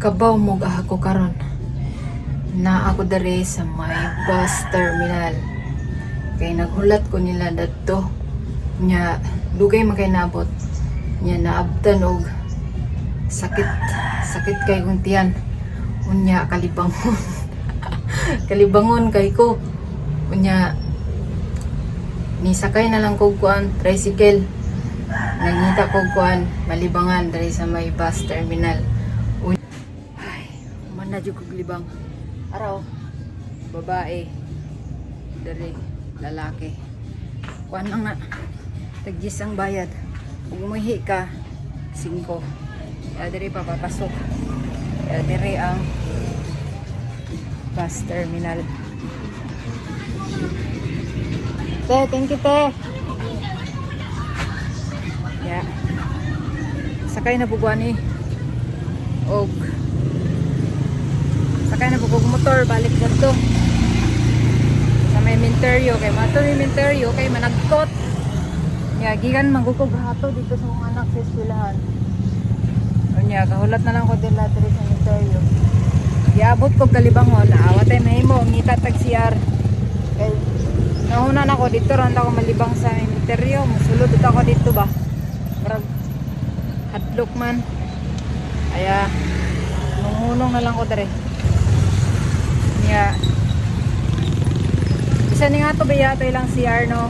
kabaw mo ako karon. Na ako dere sa may bus terminal. Kay naghulat ko nila dadto nya dugay man kay nabot. Nya naabtan og sakit. Sakit kay kong tiyan unya kalibangon. Kalibangon kay ko. Unya ni sakay na lang kog kuan tricycle. Nangita kog kuan malibangan diri sa may bus terminal na jud kog araw babae diri lalaki. Kuan lang na taggis ang bayad. Kung umuhi ka 5 kaya diri papapasok. Kaya diri ang bus terminal. Te, thank you, te. Yeah. Sakay na buguan ni. Og sakay na bugog motor balik dito. Sa may Minteryo kay mato ni Minteryo kay managkot. Yeah, gikan manggukog hato dito sa mga anak sa eskwelahan. Unya, kahulat na lang ko din lahat sa Minteryo. Giabot ko kalibangon, naawat ay mahimo ngita tag CR. Kay Nahuna na ako dito, ron ako malibang sa interior. Musulod ako dito ba? Parang hadlok man. Kaya, nungunong na lang ko dere. Kaya, isa ni nga to ba yato ilang CR no?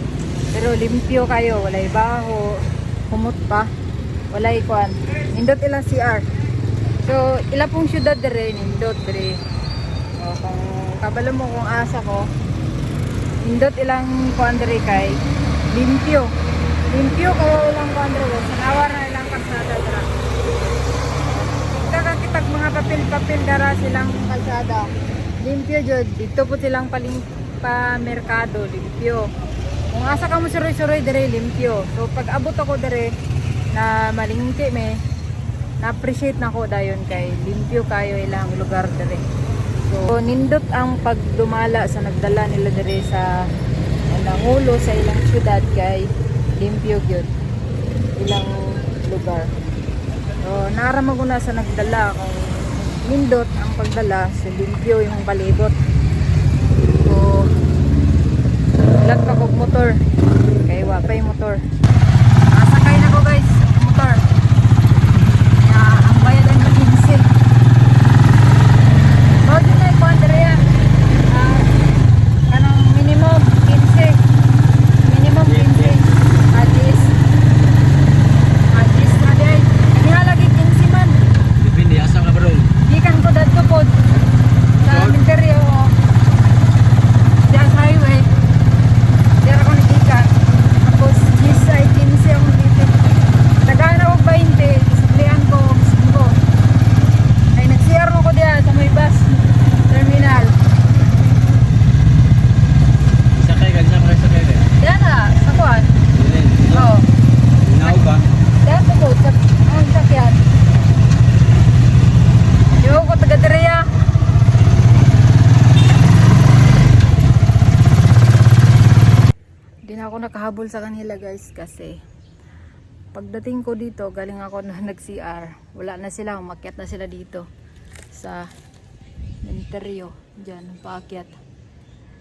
Pero limpyo kayo, walay baho, humot pa. Walay kuan. Nindot ilang CR. So, ila pong syudad dere, nindot dere. O, kung kabalo mo kung asa ko, Indot ilang kuandre kay limpyo. Limpyo kaya ilang kuandre sa nawar na ilang kalsada dara. Kakakitag mga papel-papel dara silang kalsada. Limpyo jud dito po silang paling pa merkado limpyo. Kung asa ka mo suroy-suroy dire limpyo. So pag abot ako dire na malingki me na-appreciate na ko dayon kay limpyo kayo ilang lugar dire. So, nindot ang pagdumala sa nagdala nila dire sa nangulo sa ilang syudad kay limpyo gyud ilang lugar. So, narama ko na sa nagdala kung nindot ang pagdala sa limpyo yung palibot. So, lag kog motor. Kay wapay motor. Nasakay na ko guys sa motor. Kaya ang bayad ay mag-insig. Oh, di na ikaw, Andrea. Ah, anong minimum? 15. Minimum 15. At least. At least na di ay. Kani nga lagi 15 man. Depende, asa ka bro? Gikan ko dadto pod. Sa Sure? interior o. Diyan sa highway. Diyan ako nagikan. Tapos, gis ay 15 ako dito. Tagaan ako 20. Isplihan ko 5. Ay, nag-CR mo ko diyan sa may bus terminal. Sakay ka, sakay sakay ka. Diyan na, sa kuwan. Oo. Inaw ba? Diyan po ko, sa ang sakyan. Yo, ko taga Daria. Hindi na ako nakahabol sa kanila guys kasi pagdating ko dito, galing ako na nag-CR. Wala na sila, umakyat na sila dito sa interior. Diyan, paakyat.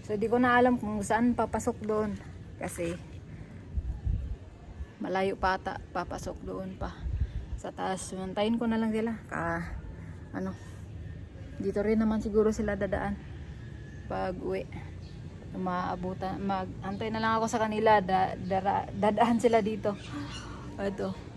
So, di ko na alam kung saan papasok doon. Kasi, malayo pa ata, papasok doon pa. Sa taas, mantayin ko na lang sila. Ka, ano, dito rin naman siguro sila dadaan. Pag uwi. Maabutan, mag, antay na lang ako sa kanila. Da, dara, dadaan sila dito. Ito.